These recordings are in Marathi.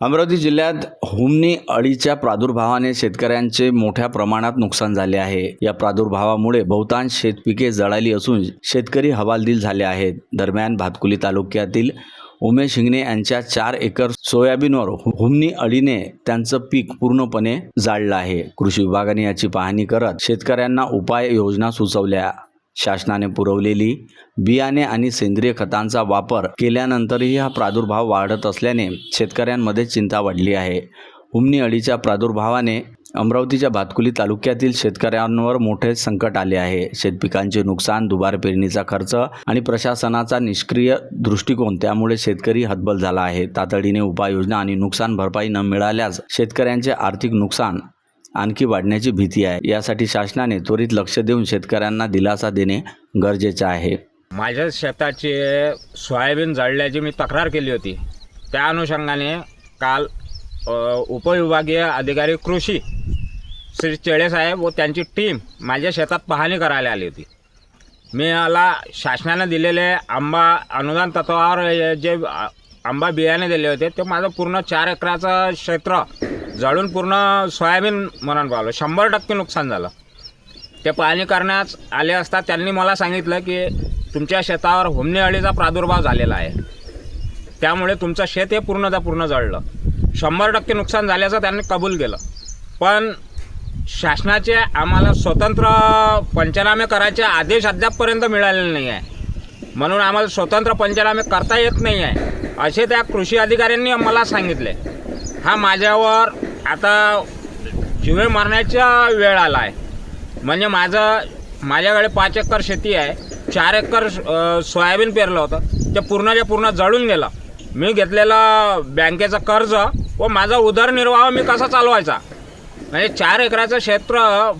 अमरावती जिल्ह्यात हुमनी अळीच्या प्रादुर्भावाने शेतकऱ्यांचे मोठ्या प्रमाणात नुकसान झाले आहे. या प्रादुर्भावामुळे बहुतांश शेतपिके जळाली असून शेतकरी हवालदिल झाले आहेत. दरम्यान भातकुली तालुक्यातील उमेश हिंगणे यांच्या चार एकर सोयाबीनवर हु- अळीने त्यांचं पीक पूर्णपणे जाळलं आहे. कृषी विभागाने याची पाहणी करत शेतकऱ्यांना उपाय योजना सुचवल्या. शासनाने पुरवलेली बियाणे आणि सेंद्रिय खतांचा वापर केल्यानंतरही हा प्रादुर्भाव वाढत असल्याने शेतकऱ्यांमध्ये चिंता वाढली आहे. हुमणी अळीच्या प्रादुर्भावाने अमरावतीच्या भातकुली तालुक्यातील शेतकऱ्यांवर मोठे संकट आले आहे. शेतपिकांचे नुकसान दुबार पेरणीचा खर्च आणि प्रशासनाचा निष्क्रिय दृष्टिकोन त्यामुळे शेतकरी हतबल झाला आहे. तातडीने उपाययोजना आणि नुकसान भरपाई न मिळाल्यास शेतकऱ्यांचे आर्थिक नुकसान आणखी वाढण्याची भीती आहे. यासाठी शासनाने त्वरित लक्ष देऊन शेतकऱ्यांना दिलासा देणे गरजेचे आहे. माझ्या शेताचे सोयाबीन जळल्याची मी तक्रार केली होती. त्या अनुषंगाने काल उपविभागीय अधिकारी कृषी श्री चेळेसाहेब व त्यांची टीम माझ्या शेतात पाहणी करायला आली होती. मी मला शासनाने दिलेले आंबा अनुदान तत्वावर जे आंबा बियाणे दिले होते ते माझं पूर्ण चार एकराचं क्षेत्र जळून पूर्ण सोयाबीन मरण पावलं शंभर टक्के नुकसान झालं. ते पाहणी करण्यास आले असता त्यांनी मला सांगितलं की तुमच्या शेतावर होमने अळीचा प्रादुर्भाव झालेला आहे. त्यामुळे तुमचं शेत हे पूर्णतः पूर्ण जळलं. शंभर टक्के नुकसान झाल्याचं त्यांनी कबूल केलं. पण शासनाचे आम्हाला स्वतंत्र पंचनामे करायचे आदेश अद्यापपर्यंत मिळालेले नाही आहे. म्हणून आम्हाला स्वतंत्र पंचनामे करता येत नाही आहे. असे त्या कृषी अधिकाऱ्यांनी मला सांगितले. हा माझ्यावर आता जीवे मारण्याचा वेळ आला आहे म्हणजे माझं माझ्याकडे पाच एकर शेती आहे. चार एकर सोयाबीन पेरलं होतं. ते पूर्णच्या पूर्ण जळून गेलं. मी घेतलेलं बँकेचं कर्ज व माझा उदरनिर्वाह मी कसा चालवायचा? म्हणजे चार एकराचं क्षेत्र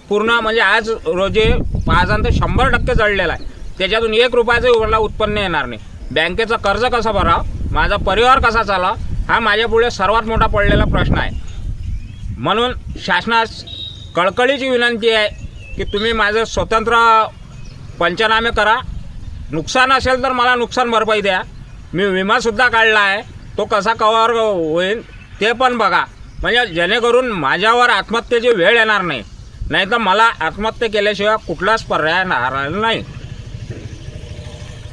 पूर्ण म्हणजे आज रोजी पाजांत शंभर टक्के जळलेलं आहे. त्याच्यातून एक रुपयाचं मला उत्पन्न येणार नाही. बँकेचं कर्ज कसं भरावं? माझा परिवार कसा चाला हा माझ्यापुढे सर्वात मोठा पडलेला प्रश्न आहे. म्हणून शासनास कळकळीची विनंती आहे की तुम्ही माझं स्वतंत्र पंचनामे करा. नुकसान असेल तर मला नुकसान भरपाई द्या. मी विमासुद्धा काढला आहे. तो कसा कवर होईल ते पण बघा. म्हणजे जेणेकरून माझ्यावर आत्महत्येची वेळ येणार नाही. नाही तर मला आत्महत्या केल्याशिवाय कुठलाच पर्याय राहणार नाही.